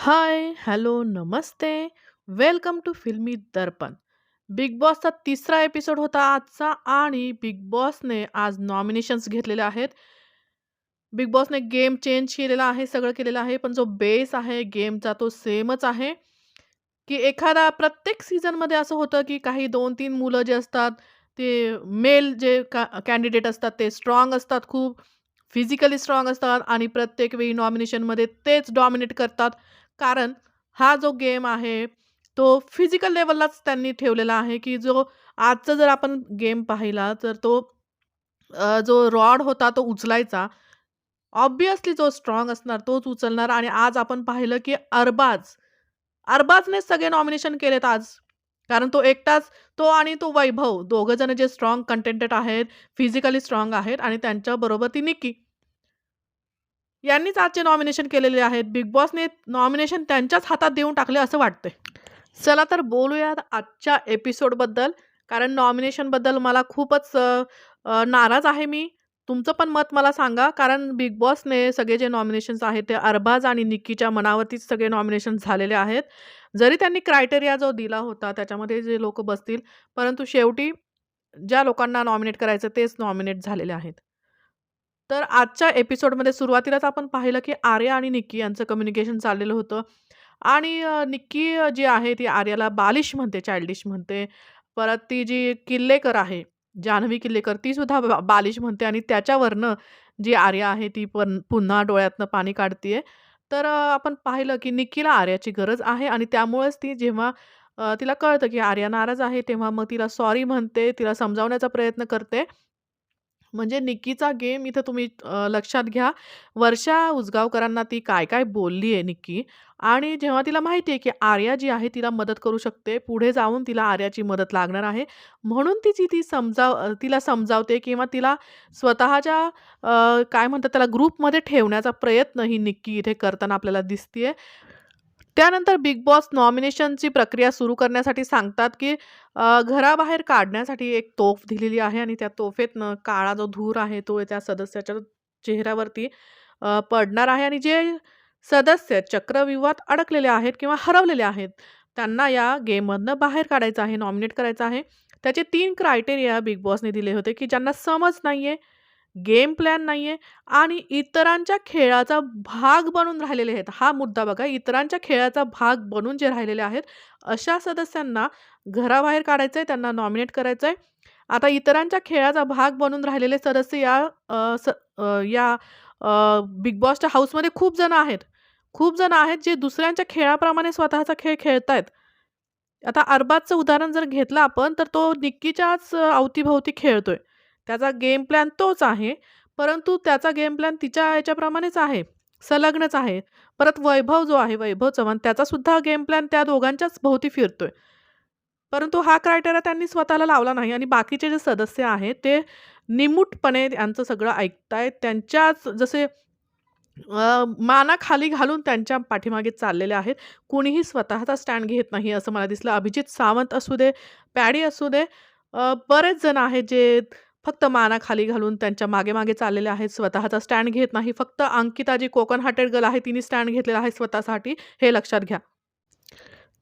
High, hello, Namaste. Welcome to Filmi Darpan. Big बॉसचा तिसरा episode होता आजचा आणि बिग बॉसने आज नॉमिनेशन्स घेतलेले आहेत. बिग बॉसने गेम चेंज केलेला आहे, सगळं केलेलं आहे. पण जो बेस आहे गेमचा तो सेमच आहे, की एखादा प्रत्येक सीझनमध्ये असं होतं, की काही 2-3 मुलं जे असतात, ते मेल जे का कॅन्डिडेट असतात ते स्ट्राँग असतात खूप, फिजिकली स्ट्राँग असतात आणि प्रत्येक वेळी नॉमिनेशनमध्ये तेच डॉमिनेट करतात. कारण हा जो गेम आहे, तो फिजिकल लेवललाच त्यांनी ठेवलेला आहे, की जो आजचा जर आपण गेम पाहिला तर तो जो रॉड होता तो उचलायचा. ऑब्वियसली जो स्ट्राँग असणार तोच उचलणार आणि आज आपण पाहिलं, की अरबाज, अरबाजने सगळे नॉमिनेशन केलेत आज. कारण तो एकटाच तो आणि तो वैभव दोघंजण जे स्ट्राँग कंटेंटेड आहेत, फिजिकली स्ट्राँग आहेत आणि त्यांच्याबरोबर ती निक्की. यांनीच आजचे नॉमिनेशन केलेले आहेत. बिग बॉसने नॉमिनेशन त्यांच्याच हातात देऊन टाकले असं वाटतंय. चला तर बोलूयात आजच्या एपिसोडबद्दल. कारण नॉमिनेशनबद्दल मला खूपच नाराज आहे मी. तुमचं पण मत मला सांगा. कारण बिग बॉसने सगळे जे नॉमिनेशन्स आहेत ते अरबाज आणि निक्कीच्या मनावरतीच सगळे नॉमिनेशन झालेले आहेत. जरी त्यांनी क्रायटेरिया जो दिला होता त्याच्यामध्ये जे लोक बसतील, परंतु शेवटी ज्या लोकांना नॉमिनेट करायचं तेच नॉमिनेट झालेले आहेत. तर आजच्या एपिसोडमध्ये सुरुवातीलाच आपण पाहिलं, की आर्या आणि निक्की यांचं कम्युनिकेशन चाललेलं होतं आणि निक्की जी आहे ती आर्याला बालिश म्हणते, चाइल्डिश म्हणते. परत ती जी किल्लेकर आहे, जान्हवी किल्लेकर तीसुद्धा बा बालिश म्हणते आणि त्याच्यावरनं जी आर्या आहे ती पण पुन्हा डोळ्यातनं पाणी काढतीये. तर आपण पाहिलं, की निक्कीला आर्याची गरज आहे आणि त्यामुळेच ती जेव्हा तिला कळतं, की आर्या नाराज आहे, तेव्हा मग तिला सॉरी म्हणते, तिला समजावण्याचा प्रयत्न करते. म्हणजे निक्कीचा गेम इथं तुम्ही लक्षात घ्या. वर्षा उसगावकरांना ती काय-काय बोलली आहे निक्की आणि जेव्हा तिला माहिती आहे, की आर्या जी आहे तिला मदत करू शकते. पुढे जाऊन तिला आर्याची मदत लागणार आहे. म्हणून तिची ती समजाव तिला समजावते किंवा तिला स्वतःच्या काय म्हणतात त्याला ग्रुपमध्ये ठेवण्याचा प्रयत्न ही निक्की इथे करताना आपल्याला दिसतीये. त्यानंतर बिग बॉस नॉमिनेशनची प्रक्रिया सुरू करण्यासाठी सांगतात, की घराबाहेर काढण्यासाठी एक तोफ दिलेली आहे आणि त्या तोफेतनं काळा जो धूर आहे तो त्या सदस्याच्या चेहऱ्यावरती पडणार आहे आणि जे सदस्य चक्रव्यूहात अडकलेले आहेत किंवा हरवलेले आहेत, त्यांना या गेममधनं बाहेर काढायचं आहे, नॉमिनेट करायचं आहे. त्याचे तीन क्रायटेरिया बिग बॉसने दिले होते, की ज्यांना समज नाही आहे गेम प्लॅन नाही आहे आणि इतरांच्या खेळाचा भाग बनून राहिलेले आहेत. हा मुद्दा बघा, इतरांच्या खेळाचा भाग बनून जे राहिलेले आहेत, अशा सदस्यांना घराबाहेर काढायचं आहे त्यांना नॉमिनेट करायचं आहे आता इतरांच्या खेळाचा भाग बनून राहिलेले सदस्य या स या बिग बॉसच्या हाऊसमध्ये खूप जण आहेत. खूप जण आहेत जे दुसऱ्यांच्या खेळाप्रमाणे स्वतःचा खेळ खेळतायत. आता अरबाजचं उदाहरण जर घेतलं आपण, तर तो निक्कीच्याच अवतीभोवती खेळतोय. त्याचा गेम प्लॅन तोच आहे, परंतु त्याचा गेम प्लॅन तिच्या याच्याप्रमाणेच आहे, संलग्नच आहे. परत वैभव जो आहे, वैभव चव्हाण त्याचासुद्धा गेम प्लॅन त्या दोघांच्याच भोवती फिरतोय. परंतु हा क्रायटेरिया त्यांनी स्वतःला लावला नाही आणि बाकीचे जे सदस्य आहेत, ते निमूटपणे यांचं सगळं ऐकतायत. त्यांच्याच जसे मानाखाली घालून त्यांच्या पाठीमागे चाललेले आहेत. कुणीही स्वतःचा स्टँड घेत नाही असं मला दिसलं. अभिजित सावंत असू दे, पॅडी असू दे, बरेच जण आहेत जे फक्त माना खाली घालून त्यांच्या मागे-मागे चाललेले आहेत. स्वतःचा स्टँड घेत नाही. फक्त अंकिता जी कोकण हार्टेड गर्ल आहे, तिने स्टँड घेतलेला आहे स्वतःसाठी, हे लक्षात घ्या.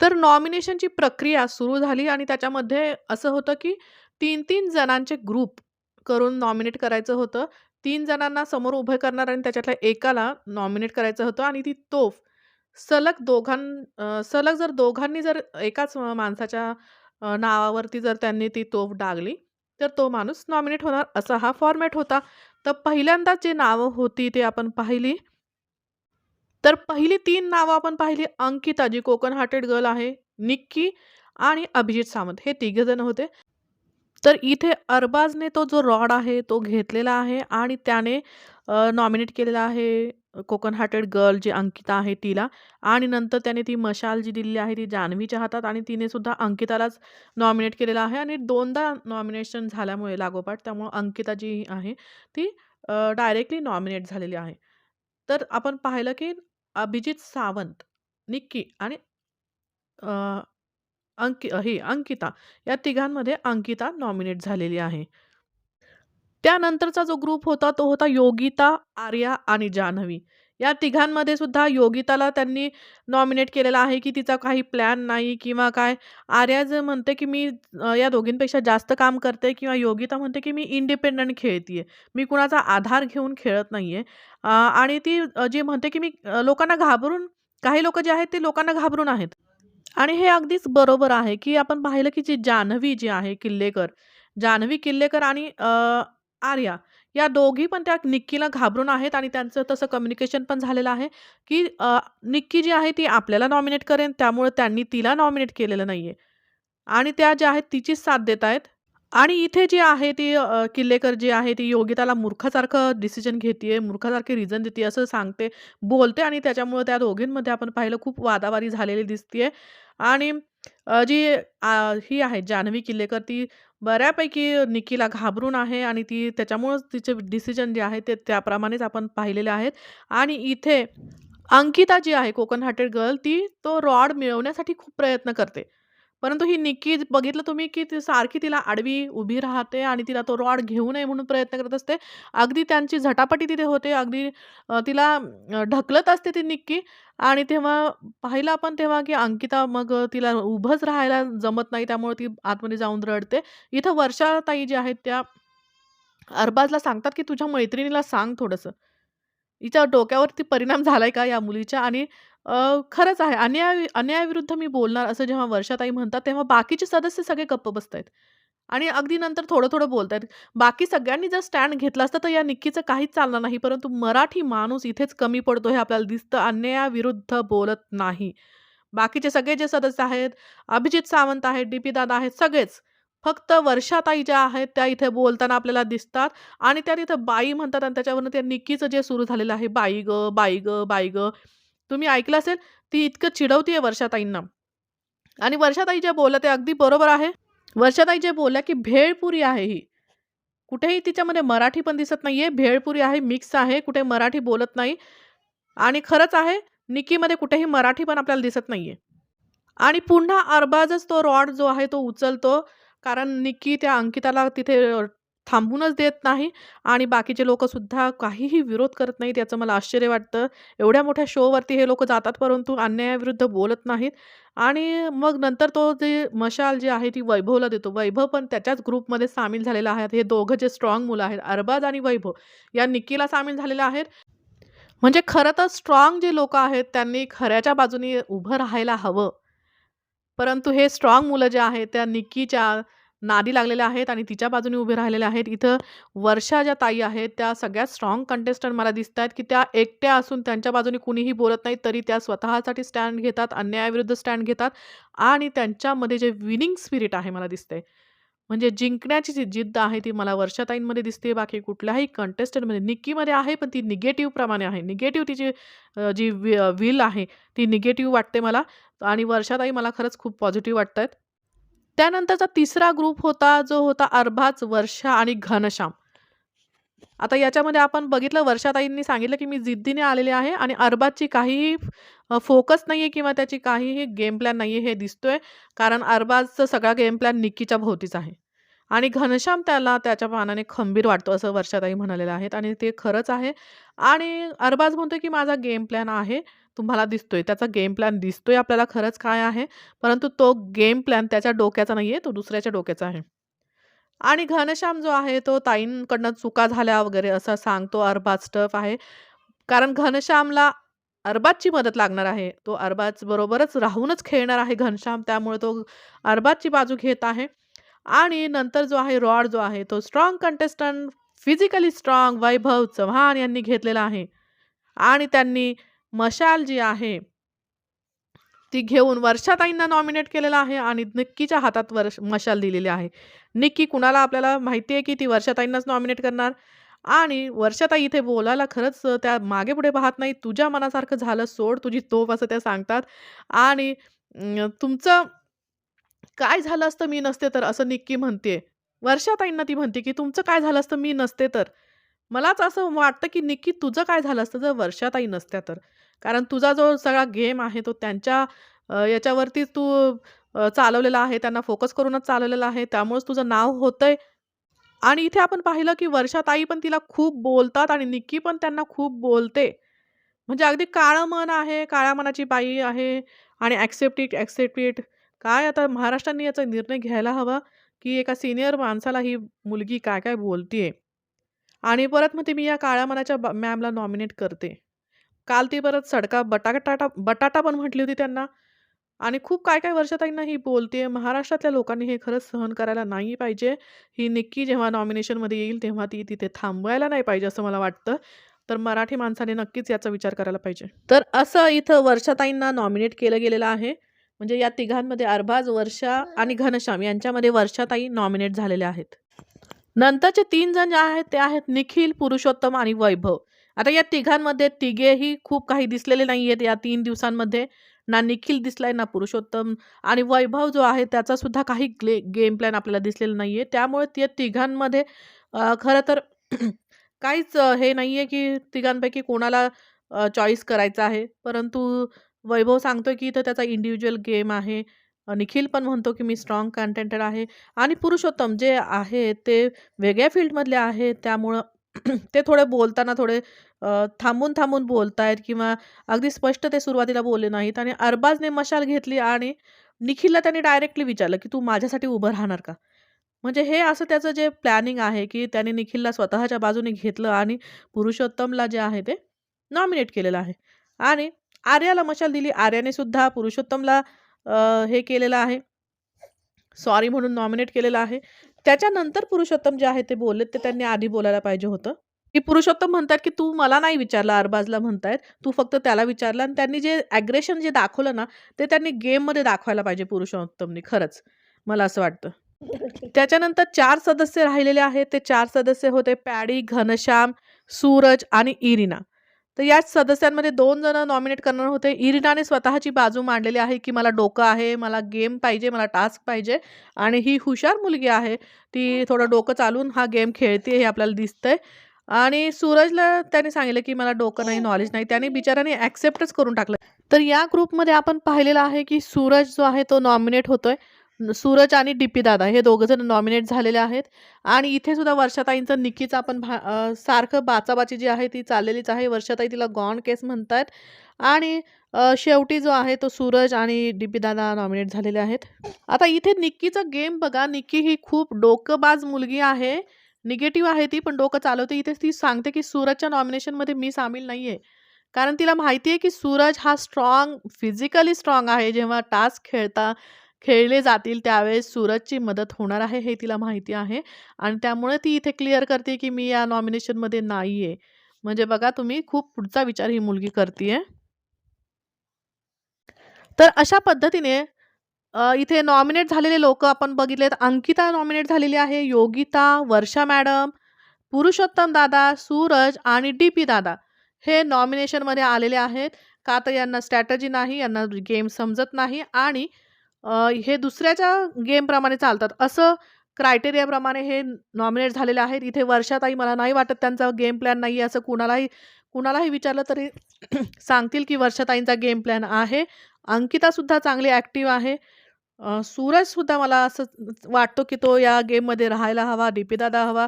तर नॉमिनेशनची प्रक्रिया सुरू झाली आणि त्याच्यामध्ये असं होतं, की 3-3 जणांचे ग्रुप करून नॉमिनेट करायचं होतं. तीन जणांना समोर उभे करणार आणि त्याच्यातल्या एकाला नॉमिनेट करायचं होतं आणि ती तोफ सलग दोघां सलग जर दोघांनी जर एकाच माणसाच्या नावावरती जर त्यांनी ती तोफ डागली, तर तो माणूस नॉमिनेट होणार असा हा फॉर्मॅट होता. तर पहिल्यांदा जे नावं होती ते आपण पाहिली. तर पहिली तीन नावं आपण पाहिली. अंकिता जी कोकण हार्टेड गर्ल आहे, निक्की आणि अभिजित सावंत हे तिघे जण होते. तर इथे अरबाजने तो जो रॉड आहे तो घेतलेला आहे आणि त्याने नॉमिनेट केलेला आहे कोकण हार्टेड गर्ल जी अंकिता आहे तिला आणि नंतर त्याने ती मशाल जी दिलेली आहे ती जान्हवीच्या हातात आणि तिने सुद्धा अंकितालाच नॉमिनेट केलेलं आहे आणि दोनदा नॉमिनेशन झाल्यामुळे लागोपाठ त्यामुळं अंकिता जी आहे ती डायरेक्टली नॉमिनेट झालेली आहे. तर आपण पाहिलं की अभिजित सावंत, निक्की आणि अंकि ही अंकिता या तिघांमध्ये अंकिता नॉमिनेट झालेली आहे. त्यानंतरचा जो ग्रुप होता तो होता योगिता, आर्या आणि जान्हवी. या तिघांमध्ये सुद्धा योगिताला त्यांनी नॉमिनेट केलेला आहे, की तिचा काही प्लॅन नाही किंवा काय. आर्या जे म्हणते, की मी या दोघींपेक्षा जास्त काम करते किंवा योगिता म्हणते, की मी इंडिपेंडंट खेळतीये. मी कुणाचा आधार घेऊन खेळत नाहीये. आणि ती जी म्हणते, की मी लोकांना घाबरून काही लोक जे आहेत ते लोकांना घाबरून आहेत. आणि हे अगदीच बरोबर आहे, की आपण पाहिलं, की जी जान्हवी जी आहे किल्लेकर, जान्हवी किल्लेकर आणि आर्या या दोघी पण त्या निक्कीला घाबरून आहेत आणि त्यांचं तसं कम्युनिकेशन पण झालेलं आहे, की निक्की जी आहे ती आपल्याला नॉमिनेट करेन, त्यामुळे त्यांनी तिला नॉमिनेट केलेलं नाही आहे आणि त्या ज्या आहेत तिचीच साथ देत आहेत. आणि इथे जी आहे ती किल्लेकर जी आहे ती योगिताला मूर्खासारखं डिसिजन घेते मूर्खासारखे रिझन देते असं सांगते, बोलते आणि त्याच्यामुळे त्या दोघींमध्ये आपण पाहिलं खूप वादावारी झालेली दिसते आणि जी ही आहे जान्हवी किल्लेकर ती बऱ्यापैकी निकीला घाबरून आहे आणि ती त्याच्यामुळंच तिचे डिसिजन जे आहे ते त्याप्रमाणेच आपण पाहिलेले आहेत. आणि इथे अंकिता जी आहे कोकण हार्टेड गर्ल ती तो रॉड मिळवण्यासाठी खूप प्रयत्न करते. परंतु ही निक्की बघितलं तुम्ही, की ती सारखी तिला आडवी उभी राहते आणि तिला तो रॉड घेऊ नये म्हणून प्रयत्न करत असते. अगदी त्यांची झटापटी तिथे होते. अगदी तिला ढकलत असते ती निक्की आणि तेव्हा पाहिलं आपण तेव्हा, की अंकिता मग तिला उभंच राहायला जमत नाही. त्यामुळे ती आतमध्ये जाऊन रडते. इथं वर्षाताई ज्या आहेत त्या अरबाजला सांगतात, की तुझ्या मैत्रिणीला सांग थोडंसं. हिच्या डोक्यावरती परिणाम झालाय का या मुलीच्या? आणि अ, खरंच आहे अन्याय अन्यायाविरुद्ध मी बोलणार असं जेव्हा वर्षाताई म्हणतात, तेव्हा बाकीचे सदस्य सगळे गप्प बसतायत. आणि अगदी नंतर थोडं-थोडं बोलतायत. बाकी सगळ्यांनी जर स्टँड घेतला असता, तर या निक्कीचं काहीच चालणार नाही. परंतु मराठी माणूस इथेच कमी पडतो हे आपल्याला दिसतं. अन्यायाविरुद्ध बोलत नाही. बाकीचे सगळे जे सदस्य आहेत, अभिजित सावंत आहेत, डी-पी दादा आहेत, सगळेच. फक्त वर्षाताई ज्या आहेत त्या इथे बोलताना आपल्याला दिसतात आणि त्या तिथं बाई म्हणतात आणि त्याच्यावरनं त्या निक्कीचं जे सुरू झालेलं आहे, "बाई गं, बाई गं, बाई गं." तुम्ही ऐकलं असेल, ती इतकं चिडवतीये वर्षाताईंना. आणि वर्षाताई जे बोलत आहे अगदी बरोबर आहे. वर्षाताई जे बोलल्या, की भेळपुरी आहे ही. कुठेही तिच्यामध्ये मराठी पण दिसत नाहीये. भेळपुरी आहे, मिक्स आहे. कुठे मराठी बोलत नाही. आणि खरंच आहे, निक्कीमध्ये कुठेही मराठी पण आपल्याला दिसत नाहीये. आणि पुन्हा अरबाजच तो रॉड जो आहे तो उचलतो. कारण निक्की त्या अंकिताला तिथे थांबूनच देत नाही आणि बाकीचे लोकसुद्धा काहीही विरोध करत नाहीत. याचं मला आश्चर्य वाटतं. एवढ्या मोठ्या शोवरती हे लोक जातात, परंतु अन्यायाविरुद्ध बोलत नाहीत. आणि मग नंतर तो जे मशाल जी आहे ती वैभवला देतो. वैभव पण त्याच्याच ग्रुपमध्ये सामील झालेला आहे. हे दोघं जे स्ट्राँग मुलं आहेत, अरबाज आणि वैभव या निक्कीला सामील झालेल्या आहेत. म्हणजे खरं तर स्ट्राँग जे लोक आहेत, त्यांनी खऱ्याच्या बाजूने उभं राहायला हवं. परंतु हे स्ट्राँग मुलं जे आहेत, त्या निक्कीच्या नादी लागलेल्या आहेत आणि तिच्या बाजूने उभे राहिलेले आहेत. इथं वर्षा ज्या ताई आहेत, त्या सगळ्यात स्ट्राँग कंटेस्टंट मला दिसत आहेत की त्या एकट्या असून त्यांच्या बाजूने कुणीही बोलत नाही, तरी त्या स्वतःसाठी स्टँड घेतात, अन्यायाविरुद्ध स्टँड घेतात आणि त्यांच्यामध्ये जे विनिंग स्पिरिट आहे मला दिसतंय. म्हणजे जिंकण्याची जी जिद्द आहे ती मला वर्षाताईंमध्ये दिसते. बाकी कुठल्याही कंटेस्टंटमध्ये निक्कीमध्ये आहे, पण ती निगेटिव्ह प्रमाणे आहे. निगेटिव्ह तिची जी वि विल आहे, ती निगेटिव्ह वाटते मला आणि वर्षाताई मला खरंच खूप पॉझिटिव्ह वाटत आहेत त्यानंतरचा तिसरा ग्रुप होता, जो होता अरबाज, वर्षा आणि घनश्याम. आता याच्यामध्ये आपण बघितलं वर्षाताईंनी सांगितलं, की मी जिद्दीने आलेले आहे आणि अरबाजची काहीही फोकस नाही आहे किंवा त्याची काहीही गेम प्लॅन नाही आहे हे दिसतोय. कारण अरबाजचा सगळा गेम प्लॅन निक्कीच्या भोवतीच आहे. आणि घनश्याम त्याला त्याच्या मानाने खंबीर वाटतो असं वर्षाताई म्हणालेलं आहेत आणि ते खरंच आहे. आणि अरबाज म्हणतो की माझा गेम प्लॅन आहे. तुम्हाला दिसतोय. त्याचा गेम प्लॅन दिसतोय आपल्याला खरंच काय आहे. परंतु तो गेम प्लॅन त्याच्या डोक्याचा नाही आहे तो दुसऱ्याच्या डोक्याचा आहे. आणि घनश्याम जो आहे तो ताईंकडनं चुका झाल्या वगैरे असं सांगतो. अरबाज स्टफ आहे. कारण घनश्यामला अरबाजची मदत लागणार आहे. तो अरबाज बरोबरच राहूनच खेळणार आहे घनश्याम. त्यामुळे तो अरबाजची बाजू घेत आहे. आणि नंतर जो आहे रॉड जो आहे तो strong contestant, physically strong Vaibhav Chavan यांनी घेतलेला आहे. आणि त्यांनी मशाल जी आहे ती घेऊन वर्षाताईंना नॉमिनेट केलेलं आहे आणि निक्कीच्या हातात वर्ष मशाल दिलेली आहे. निक्की कुणाला आपल्याला माहिती आहे, की ती वर्षाताईंनाच नॉमिनेट करणार आणि वर्षाताई इथे बोलायला खरंच त्या मागे-पुढे पाहत नाही. तुझ्या मनासारखं झालं सोड तुझी तोफ असं त्या सांगतात आणि तुमचं काय झालं असतं मी नसते तर असं निक्की म्हणते वर्षाताईंना ती म्हणते, की तुमचं काय झालं असतं मी नसते तर. मलाच असं वाटतं, की निक्की तुझं काय झालं असतं जर वर्षाताई नसत्या तर. कारण तुझा जो सगळा गेम आहे तो त्यांच्या याच्यावरतीच तू चालवलेला आहे. त्यांना फोकस करूनच चालवलेला आहे. त्यामुळेच तुझं नाव होतंय. आणि इथे आपण पाहिलं, की वर्षाताई पण तिला खूप बोलतात आणि निक्की पण त्यांना खूप बोलते. म्हणजे अगदी काळं मन आहे, काळ्या मनाची बाई आहे आणि ॲक्सेप्ट इट, ॲक्सेप्ट इट. काय आता महाराष्ट्रांनी याचा निर्णय घ्यायला हवा, की एका सिनियर माणसाला ही मुलगी काय-काय बोलतीये आणि परत मग ते "मी या काळ्या मनाच्या ब मॅमला नॉमिनेट करते." काल ती परत सडका बटाटाटा बटाटा पण म्हटली होती त्यांना आणि खूप काय-काय वर्षाताईंना ही बोलते महाराष्ट्रातल्या लोकांनी हे खरंच सहन करायला नाही पाहिजे. ही निक्की जेव्हा नॉमिनेशनमध्ये येईल, तेव्हा ती तिथे थांबवायला नाही पाहिजे असं मला वाटतं. तर मराठी माणसाने नक्कीच याचा विचार करायला पाहिजे. तर असं इथं वर्षाताईंना नॉमिनेट केलं गेलेलं आहे. म्हणजे या तिघांमध्ये अरबाज, वर्षा आणि घनश्याम यांच्यामध्ये वर्षाताई नॉमिनेट झालेल्या आहेत. नंतरचे तीन जण जे आहेत ते आहेत निखिल, पुरुषोत्तम आणि वैभव. आता या तिघांमध्ये तिघेही खूप काही दिसलेले नाही आहेत या तीन दिवसांमध्ये. ना निखिल दिसलाय, ना पुरुषोत्तम आणि वैभव जो आहे त्याचा सुद्धा काही ग्ले गेम प्लॅन आपल्याला दिसलेला नाही आहे त्यामुळे त्या तिघांमध्ये खरं तर काहीच हे नाही आहे की तिघांपैकी कोणाला चॉईस करायचा आहे. परंतु वैभव सांगतोय, की इथं त्याचा इंडिव्हिज्युअल गेम आहे. निखिल पण म्हणतो, की मी स्ट्राँग कंटेंटेड आहे आणि पुरुषोत्तम जे आहे ते वेगळ्या फील्डमधले आहे त्यामुळं ते थोडे बोलताना थोडे थांबून-थांबून बोलतायत किंवा अगदी स्पष्ट ते सुरुवातीला बोलले नाहीत आणि अरबाजने मशाल घेतली आणि निखिलला त्यांनी डायरेक्टली विचारलं, की "तू माझ्यासाठी उभं राहणार का?" म्हणजे हे असं त्याचं जे प्लॅनिंग आहे, की त्याने निखिलला स्वतःच्या बाजूने घेतलं आणि पुरुषोत्तमला जे आहे ते नॉमिनेट केलेलं आहे आणि आर्याला मशाल दिली. आर्याने सुद्धा पुरुषोत्तमला हे केलेलं आहे. सॉरी म्हणून नॉमिनेट केलेलं आहे. त्याच्यानंतर पुरुषोत्तम जे आहे ते बोलले ते त्यांनी आधी बोलायला पाहिजे होतं. की पुरुषोत्तम म्हणतात, की "तू मला नाही विचारलं, अरबाजला म्हणतायत. तू फक्त त्याला विचारलं" आणि त्यांनी जे ॲग्रेशन जे दाखवलं ना, ते त्यांनी गेममध्ये दाखवायला पाहिजे पुरुषोत्तमनी खरंच. मला असं वाटतं. त्याच्यानंतर चार सदस्य राहिलेले आहेत. ते चार सदस्य होते पॅडी, घनश्याम, सूरज आणि इरिना. तर याच सदस्यांमध्ये दोन जण नॉमिनेट करणार होते. इरिनाने स्वतःची बाजू मांडलेली आहे, की मला डोकं आहे, मला गेम पाहिजे, मला टास्क पाहिजे आणि ही हुशार मुलगी आहे. ती थोडं डोकं चालून हा गेम खेळते हे आपल्याला दिसतंय आणि सूरजला त्याने सांगितलं, की मला डोकं नाही, नॉलेज नाही. त्याने बिचाराने ॲक्सेप्टच करून टाकलं. तर या ग्रुपमध्ये आपण पाहिलेलं आहे, की सूरज जो आहे तो नॉमिनेट होतोय. सूरज आणि डीपी दादा हे दोघं जण नॉमिनेट झालेले आहेत आणि इथे सुद्धा वर्षाताईंचं निक्कीचं आपण भा सारखं बाचाबाची जी आहे ती चाललेलीच आहे. वर्षाताई तिला गॉन केस म्हणतात आणि शेवटी जो आहे तो सूरज आणि डीपी दादा नॉमिनेट झालेले आहेत. आता इथे निक्कीचा गेम बघा. निक्की ही खूप डोकंबाज मुलगी आहे. निगेटिव्ह आहे ती, पण डोकं चालवते. इथे ती सांगते, की सूरजच्या नॉमिनेशनमध्ये मी सामील नाहीये. कारण तिला माहिती आहे, की सूरज हा स्ट्राँग फिजिकली स्ट्राँग आहे. जेव्हा टास्क खेळता खेळले जातील त्यावेळेस सूरजची मदत होणार आहे हे तिला माहिती आहे आणि त्यामुळे ती इथे क्लिअर करते, की मी या नॉमिनेशनमध्ये नाही आहे म्हणजे बघा तुम्ही खूप पुढचा विचार ही मुलगी करते तर अशा पद्धतीने इथे नॉमिनेट झालेले लोक आपण बघितलेत. अंकिता नॉमिनेट झालेली आहे, योगिता, वर्षा मॅडम, पुरुषोत्तम दादा, सूरज आणि डी पी दादा हे नॉमिनेशनमध्ये आलेले आहेत. का तर यांना स्ट्रॅटजी नाही, यांना गेम समजत नाही आणि हे दुसऱ्याच्या गेमप्रमाणे चालतात. असं क्रायटेरियाप्रमाणे हे नॉमिनेट झालेले आहेत. इथे वर्षाताई मला नाही वाटत त्यांचा गेम प्लॅन नाही असं कुणालाही कुणालाही विचारलं तरी सांगतील, की वर्षाताईंचा गेम प्लॅन आहे. अंकितासुद्धा चांगली ॲक्टिव्ह आहे. सूरजसुद्धा मला असं वाटतो, की तो या गेममध्ये राहायला हवा, डीपी दादा हवा.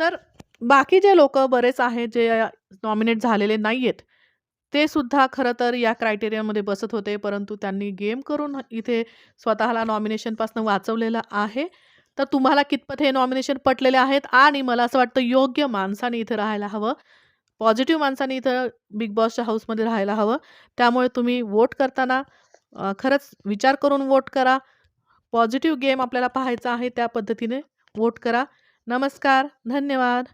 तर बाकी जे लोकं बरेच आहेत जे नॉमिनेट झालेले नाही आहेत ते सुद्धा खरं तर या क्रायटेरियामध्ये बसत होते. परंतु त्यांनी गेम करून इथे स्वतःला नॉमिनेशनपासून वाचवलेलं आहे. तर तुम्हाला कितपत हे नॉमिनेशन पटलेले आहेत आणि मला असं वाटतं योग्य माणसाने इथे राहायला हवं. पॉझिटिव्ह माणसाने इथं बिग बॉसच्या हाऊसमध्ये राहायला हवं. त्यामुळे तुम्ही वोट करताना खरंच विचार करून वोट करा. पॉझिटिव्ह गेम आपल्याला पाहायचा आहे त्या पद्धतीने वोट करा. नमस्कार. धन्यवाद.